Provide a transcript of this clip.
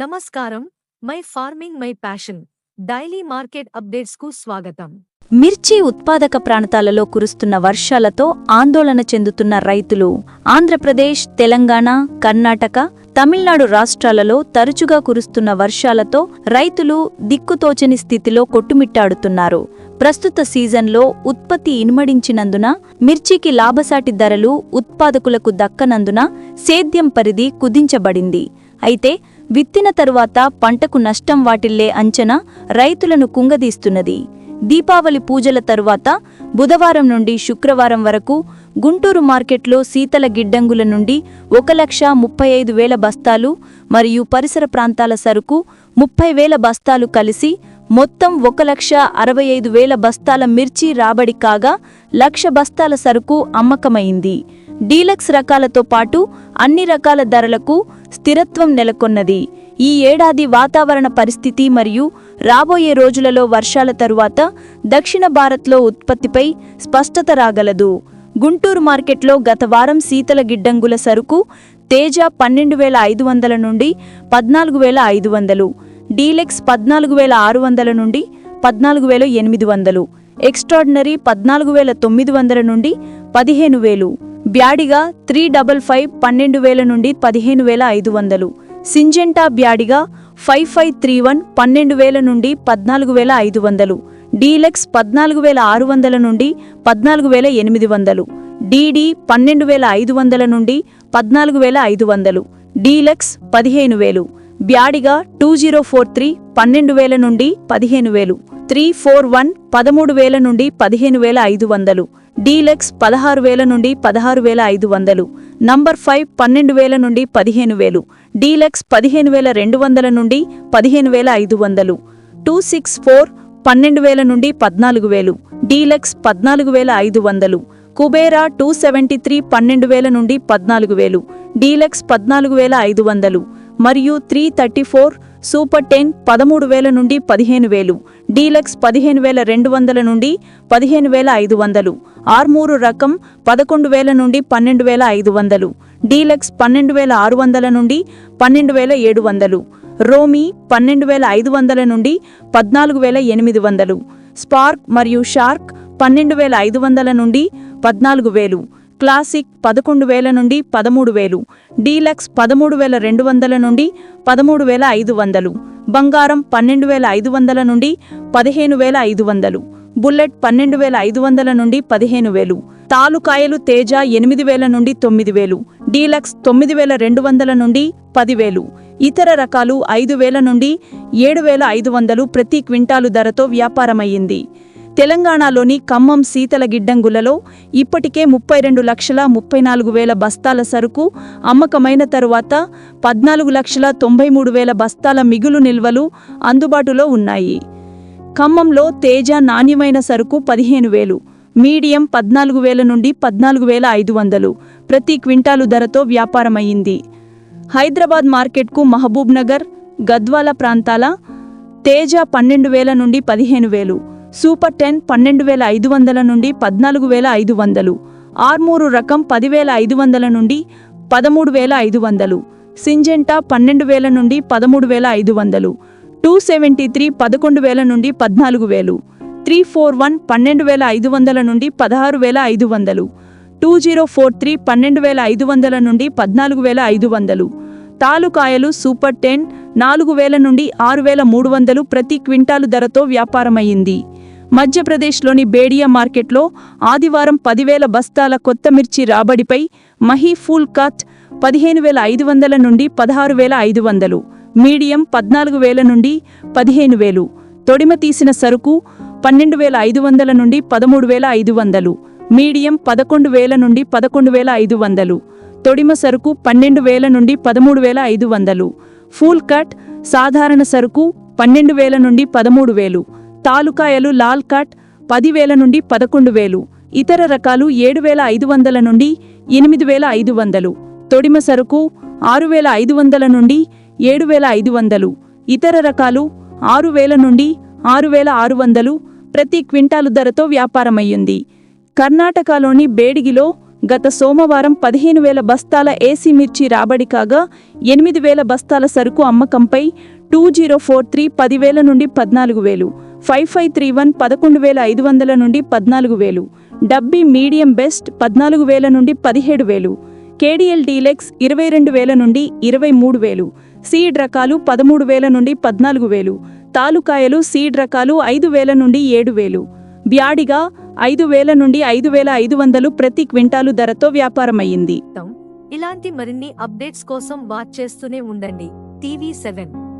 నమస్కారం. My farming my passion. Daily market అప్డేట్స్కు స్వాగతం. మిర్చి ఉత్పాదక ప్రాంతాలలో కురుస్తున్న వర్షాలతో ఆందోళన చెందుతున్న రైతులు ఆంధ్రప్రదేశ్ తెలంగాణ కర్ణాటక తమిళనాడు రాష్ట్రాలలో తరచుగా కురుస్తున్న వర్షాలతో రైతులు దిక్కుతోచని స్థితిలో కొట్టుమిట్టాడుతున్నారు. ప్రస్తుత సీజన్లో ఉత్పత్తి ఇనుమడించినందున మిర్చికి లాభసాటి ధరలు ఉత్పాదకులకు దక్కనందున సేద్యం పరిధి కుదించబడింది. అయితే విత్తిన తరువాత పంటకు నష్టం వాటిల్లే అంచనా రైతులను కుంగదీస్తున్నది. దీపావళి పూజల తరువాత బుధవారం నుండి శుక్రవారం వరకు గుంటూరు మార్కెట్లో శీతల గిడ్డంగుల నుండి ఒక లక్ష ముప్పై ఐదు వేల బస్తాలు మరియు పరిసర ప్రాంతాల సరుకు ముప్పై వేల బస్తాలు కలిసి మొత్తం ఒక లక్ష అరవై ఐదు వేల బస్తాల మిర్చి రాబడి కాగా లక్ష బస్తాల సరుకు అమ్మకమైంది. డీలక్స్ రకాలతో పాటు అన్ని రకాల ధరలకు స్థిరత్వం నెలకొన్నది. ఈ ఏడాది వాతావరణ పరిస్థితి మరియు రాబోయే రోజులలో వర్షాల తరువాత దక్షిణ భారత్లో ఉత్పత్తిపై స్పష్టత రాగలదు. గుంటూరు మార్కెట్లో గత వారం శీతల గిడ్డంగుల సరుకు తేజ పన్నెండు వేల ఐదు వందల నుండి పద్నాలుగు వేల ఐదు వందలు డీలెక్స్ పద్నాలుగు వేల ఆరు వందల నుండి పద్నాలుగు వేల ఎనిమిది వందలు ఎక్స్ట్రాడినరీ పద్నాలుగు వేల తొమ్మిది వందల నుండి పదిహేను వేలు బ్యాడిగా త్రీ డబల్ ఫైవ్ పన్నెండు వేల నుండి పదిహేను వేల ఐదు వందలు. Syngenta Byadgi five five three one పన్నెండు వేల నుండి పద్నాలుగు వేల ఐదు వందలు. డీలెక్స్ పద్నాలుగు వేల ఆరు వందల నుండి పద్నాలుగు వేల ఎనిమిది వందలు. డీడీ పన్నెండు వేల ఐదు వందల నుండి పద్నాలుగు వేల ఐదు వందలు. డీలెక్స్ పదిహేను వేలు. Byadgi two zero four three పన్నెండు వేల నుండి పదిహేను వేలు. త్రీ ఫోర్ వన్ పదమూడు వేల నుండి పదిహేను వేల ఐదు వందలు. డీలెక్స్ పదహారు వేల నుండి పదహారు వేల ఐదు వందలు. నంబర్ ఫైవ్ పన్నెండు వేల నుండి పదిహేను వేలు. డీలెక్స్ పదిహేను వేల రెండు వందల నుండి పదిహేను వేల ఐదు వందలు. టూ సిక్స్ ఫోర్ పన్నెండు వేల నుండి పద్నాలుగు వేలు. డీలెక్స్ పద్నాలుగు వేల ఐదు వందలు. కుబేరా టూ సెవెంటీ త్రీ పన్నెండు వేల నుండి పద్నాలుగు వేలు. డీలెక్స్ పద్నాలుగు వేల ఐదు వందలు. మరియు three thirty four super ten పదమూడు వేల నుండి పదిహేను వేలు డీలక్స్ పదిహేను వేల రెండు వందల నుండి పదిహేను వేల ఐదు వందలు ఆర్మూరు రకం పదకొండు వేల నుండి పన్నెండు వేల ఐదు వందలు డీలక్స్ పన్నెండు వేల ఆరు వందల నుండి పన్నెండు వేల ఏడు వందలు రోమీ పన్నెండు వేల ఐదు వందల నుండి పద్నాలుగు వేల ఎనిమిది వందలు స్పార్క్ మరియు షార్క్ పన్నెండు వేల ఐదు వందల నుండి పద్నాలుగు వేలు క్లాసిక్ పదకొండు వేల నుండి పదమూడు వేలు డీలక్స్ పదమూడు వేల రెండు వందల నుండి పదమూడు వేల ఐదు వందలు బంగారం పన్నెండు వేల ఐదు వందల నుండి పదిహేను వేల ఐదు వందలు బుల్లెట్ పన్నెండు వేల ఐదు వందల నుండి పదిహేను వేలు తాలుకాయలు తేజ ఎనిమిది వేల నుండి తొమ్మిది వేలు డీలక్స్ తొమ్మిది వేల రెండు వందల నుండి పదివేలు ఇతర రకాలు ఐదు వేల నుండి ఏడు వేల ఐదు వందలు ప్రతి క్వింటాలు ధరతో వ్యాపారమయ్యింది. తెలంగాణలోని ఖమ్మం శీతల గిడ్డంగులలో ఇప్పటికే ముప్పై రెండు లక్షల ముప్పై నాలుగు వేల బస్తాల సరుకు అమ్మకమైన తరువాత పద్నాలుగు లక్షల తొంభై మూడు వేల బస్తాల మిగులు నిల్వలు అందుబాటులో ఉన్నాయి. ఖమ్మంలో తేజ నాణ్యమైన సరుకు పదిహేను వేలు మీడియం పద్నాలుగు వేల నుండి పద్నాలుగు వేల ఐదు వందలు ప్రతి క్వింటాలు ధరతో వ్యాపారమయ్యింది. హైదరాబాద్ మార్కెట్కు మహబూబ్ నగర్ గద్వాల ప్రాంతాల తేజ పన్నెండు వేల నుండి పదిహేను వేలు సూపర్ టెన్ పన్నెండు వేల ఐదు వందల నుండి పద్నాలుగు వేల ఐదు వందలు. ఆర్మూరు రకం పదివేల ఐదు వందల నుండి పదమూడు వేల ఐదు వందలు. సింజెంటా పన్నెండు వేల నుండి పదమూడు వేల ఐదు వందలు. టూ సెవెంటీ త్రీ పదకొండు వేల నుండి పద్నాలుగు వేలు. త్రీ ఫోర్ వన్ పన్నెండు వేల ఐదు వందల నుండి పదహారు వేల ఐదు వందలు. టూ జీరో ఫోర్ త్రీ పన్నెండు వేల ఐదు వందల నుండి పద్నాలుగు వేల ఐదు వందలు. తాలుకాయలు సూపర్ టెన్ నాలుగు వేల నుండి ఆరు వేల మూడు వందలు ప్రతి క్వింటాలు ధరతో వ్యాపారమయ్యింది. మధ్యప్రదేశ్లోని బేడియా మార్కెట్లో ఆదివారం పదివేల బస్తాల కొత్త మిర్చి రాబడిపై మహీ ఫూల్ కట్ పదిహేను వేల ఐదు వందల నుండి పదహారు వేల ఐదు వందలు మీడియం పద్నాలుగు వేల నుండి పదిహేను వేలు తొడిమ తీసిన సరుకు పన్నెండు వేల ఐదు వందల నుండి పదమూడు వేల ఐదు వందలు మీడియం పదకొండు వేల నుండి పదకొండు వేల ఐదు వందలు తొడిమ సరుకు పన్నెండు వేల నుండి పదమూడు వేల ఐదు వందలు ఫూల్ కట్ సాధారణ సరుకు పన్నెండు వేల నుండి పదమూడు వేలు తాలుకాయలు లాల్ కట్ పదివేల నుండి పదకొండు వేలు ఇతర రకాలు ఏడు వేల ఐదు వందల నుండి ఎనిమిది వేల ఐదు వందలు తొడిమ సరుకు ఆరు వేల ఐదు వందల నుండి ఏడు వేల ఐదు వందలు ఇతర రకాలు ఆరు వేల నుండి ఆరు వేల ఆరు వందలు ప్రతి క్వింటాలు ధరతో వ్యాపారమయ్యింది. కర్ణాటకలోని బేడిగిలో గత సోమవారం పదిహేను వేల బస్తాల ఏసీ మిర్చి రాబడి కాగా ఎనిమిది వేల బస్తాల సరుకు అమ్మకంపై టూ జీరో ఫోర్ త్రీ పదివేల నుండి పద్నాలుగు వేలు ఫైవ్ ఫైవ్ త్రీ వన్ పదకొండు వేల ఐదు వందల నుండి పద్నాలుగు వేలు. డబ్బీ మీడియం బెస్ట్ పద్నాలుగు వేల నుండి పదిహేడు వేలు. కేడిఎల్ డీలెక్స్ ఇరవై రెండు వేల నుండి ఇరవై మూడు వేలు. సీడ్ రకాలు పదమూడు వేల నుండి పద్నాలుగు వేలు. తాలుకాయలు సీడ్ రకాలు ఐదు వేల నుండి ఏడు వేలు. బ్యాడిగా ఐదు వేల నుండి ఐదు వేల ఐదు వందలు ప్రతి క్వింటాలు ధరతో వ్యాపారమయ్యింది. ఇలాంటి మరిన్ని అప్డేట్స్ కోసం వాచ్ చేస్తూనే ఉండండి. TV seven.